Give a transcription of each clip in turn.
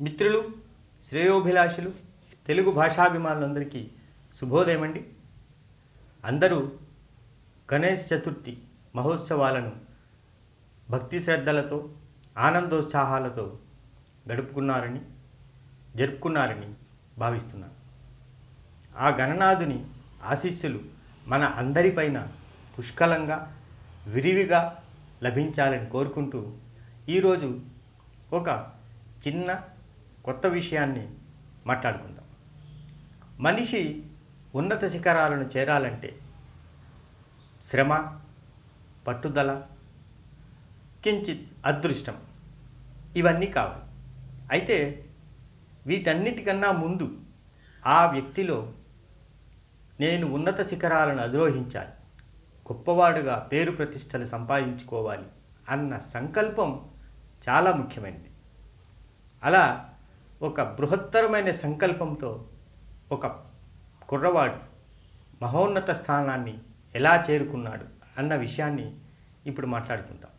మిత్రులు శ్రేయోభిలాషులు తెలుగు భాషాభిమానులందరికీ శుభోదయం అండి అందరూ గణేష్ చతుర్థి మహోత్సవాలను భక్తి శ్రద్ధలతో ఆనందోత్సాహాలతో గడుపుకున్నారని జరుపుకున్నారని భావిస్తున్నాను. ఆ గణనాథుని ఆశీస్సులు మన అందరిపైన పుష్కలంగా విరివిగా లభించాలని కోరుకుంటూ ఈరోజు ఒక చిన్న కొత్త విషయాన్ని మాట్లాడుకుందాం. మనిషి ఉన్నత శిఖరాలను చేరాలంటే శ్రమ పట్టుదల కించిత్ అదృష్టం ఇవన్నీ కావాలి. అయితే వీటన్నిటికన్నా ముందు ఆ వ్యక్తిలో నేను ఉన్నత శిఖరాలను అధిరోహించాలి గొప్పవాడుగా పేరు ప్రతిష్టలు సంపాదించుకోవాలి అన్న సంకల్పం చాలా ముఖ్యమైనది. అలా ఒక బృహత్తరమైన సంకల్పంతో ఒక కుర్రవాడు మహోన్నత స్థానాన్ని ఎలా చేరుకున్నాడు అన్న విషయాన్ని ఇప్పుడు మాట్లాడుకుందాం.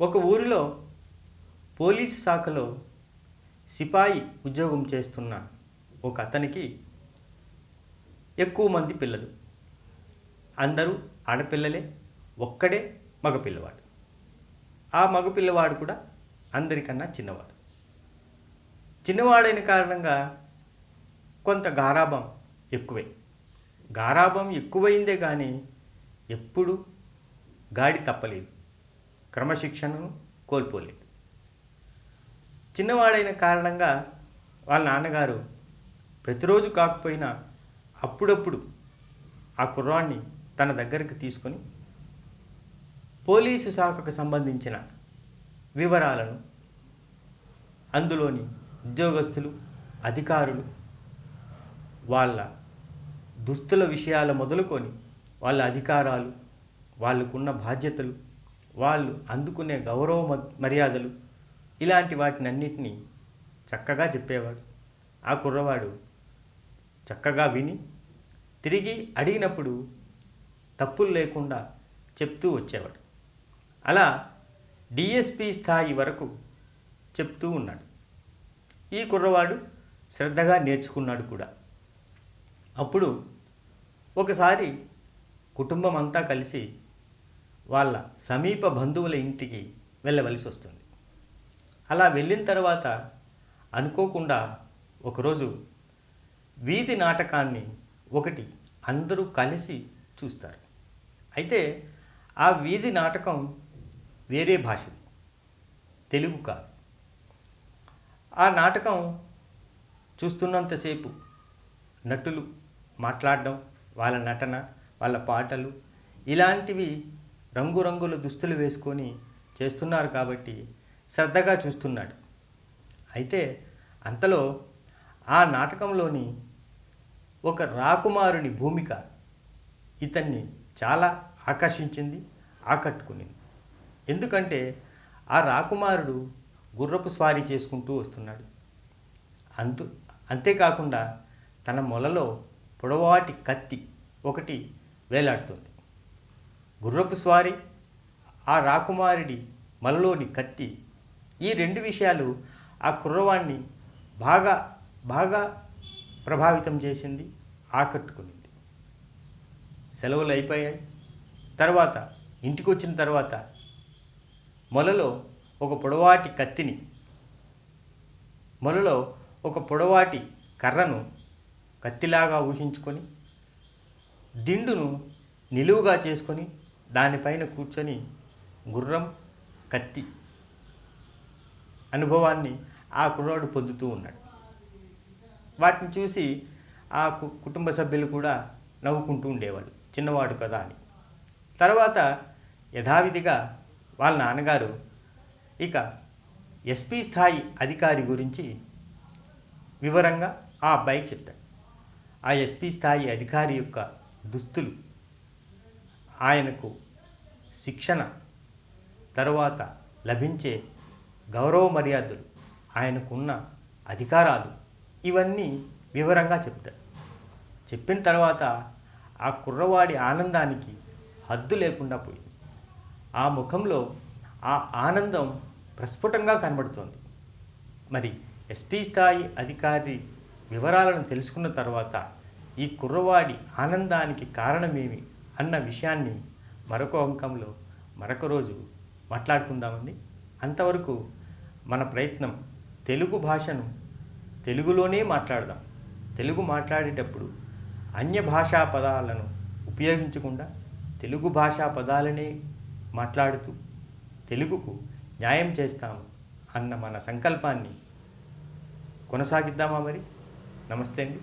ఒక ఊరిలో పోలీసు శాఖలో సిపాయి ఉద్యోగం చేస్తున్న ఒక అతనికి ఎక్కువ మంది పిల్లలు. అందరూ ఆడపిల్లలే ఒక్కడే మగపిల్లవాడు. ఆ మగపిల్లవాడు కూడా అందరికన్నా చిన్నవాడు. చిన్నవాడైన కారణంగా కొంత గారాభం ఎక్కువే. గారాభం ఎక్కువైందే కానీ ఎప్పుడు గాడి తప్పలేదు. క్రమశిక్షణను కోల్పోలేదు. చిన్నవాడైన కారణంగా వాళ్ళ నాన్నగారు ప్రతిరోజు కాకపోయినా అప్పుడప్పుడు ఆ కుర్రాన్ని తన దగ్గరికి తీసుకొని పోలీసు శాఖకు సంబంధించిన వివరాలను అందులోని ఉద్యోగస్తులు అధికారులు వాళ్ళ దుస్తుల విషయాల మొదలుకొని వాళ్ళ అధికారాలు వాళ్ళకున్న బాధ్యతలు వాళ్ళు అందుకునే గౌరవ మ- మర్యాదలు ఇలాంటి వాటిని అన్నిటినీ చక్కగా చెప్పేవాడు. ఆ కుర్రవాడు చక్కగా విని తిరిగి అడిగినప్పుడు తప్పులు లేకుండా చెప్తూ వచ్చేవాడు. అలా డిఎస్పి స్థాయి వరకు చెప్తూ ఉన్నాడు. ఈ కుర్రవాడు శ్రద్ధగా నేర్చుకున్నాడు కూడా. అప్పుడు ఒకసారి కుటుంబం అంతా కలిసి వాళ్ళ సమీప బంధువుల ఇంటికి వెళ్ళవలసి వస్తుంది. అలా వెళ్ళిన తర్వాత అనుకోకుండా ఒకరోజు వీధి నాటకాన్ని ఒకటి అందరూ కలిసి చూస్తారు. అయితే ఆ వీధి నాటకం వేరే భాషది తెలుగు కాదు. ఆ నాటకం చూస్తున్నంతసేపు నటులు మాట్లాడడం వాళ్ళ నటన వాళ్ళ పాటలు ఇలాంటివి రంగురంగుల దుస్తులు వేసుకొని చేస్తున్నారు కాబట్టి శ్రద్ధగా చూస్తున్నాడు. అయితే అంతలో ఆ నాటకంలోని ఒక రాకుమారుని భూమిక ఇతన్ని చాలా ఆకర్షించింది ఆకట్టుకునింది. ఎందుకంటే ఆ రాకుమారుడు గుర్రపు స్వారీ చేసుకుంటూ వస్తున్నాడు. అంతు అంతేకాకుండా తన మొలలో పొడవాటి కత్తి ఒకటి వేలాడుతుంది. గుర్రపు స్వారీ ఆ రాకుమారుడి మలలోని కత్తి ఈ రెండు విషయాలు ఆ కుర్రవాణ్ణి బాగా బాగా ప్రభావితం చేసింది ఆకట్టుకునింది. సెలవులు అయిపోయాయి. తర్వాత ఇంటికి వచ్చిన తర్వాత మొలలో ఒక పొడవాటి కత్తిని. మొలలో ఒక పొడవాటి కర్రను కత్తిలాగా ఊహించుకొని దిండును నిలువుగా చేసుకొని దానిపైన కూర్చొని గుర్రం కత్తి అనుభవాన్ని ఆ కుర్రాడు పొందుతూ ఉన్నాడు. వాటిని చూసి ఆ కు- కుటుంబ సభ్యులు కూడా నవ్వుకుంటూ ఉండేవాళ్ళు. చిన్నవాడు కదా అని. తర్వాత యథావిధిగా వాళ్ళ నాన్నగారు ఇక ఎస్పీ స్థాయి అధికారి గురించి వివరంగా ఆ అబ్బాయి చెప్పాడు ఆ ఎస్పీ స్థాయి అధికారి యొక్క దుస్తులు ఆయనకు శిక్షణ తరువాత లభించే గౌరవ మర్యాదలు ఆయనకున్న అధికారాలు ఇవన్నీ వివరంగా చెప్తాడు. చెప్పిన తర్వాత ఆ కుర్రవాడి ఆనందానికి హద్దు లేకుండా పోయింది. ఆ ముఖంలో ఆ ఆనందం ప్రస్ఫుటంగా కనబడుతోంది. మరి ఎస్పీ స్థాయి అధికారి వివరాలను తెలుసుకున్న తర్వాత ఈ కుర్రవాడి ఆనందానికి కారణమేమి అన్న విషయాన్ని మరొక అంకంలో మరొక రోజు మాట్లాడుకుందామండి. అంతవరకు మన ప్రయత్నం తెలుగు భాషను తెలుగులోనే మాట్లాడదాం. తెలుగు మాట్లాడేటప్పుడు అన్య భాషా పదాలను ఉపయోగించకుండా తెలుగు భాషా పదాలనే మాట్లాడుతూ తెలుగుకు న్యాయం చేస్తాము అన్న మన సంకల్పాన్ని కొనసాగిద్దామా మరి? నమస్తే అండి.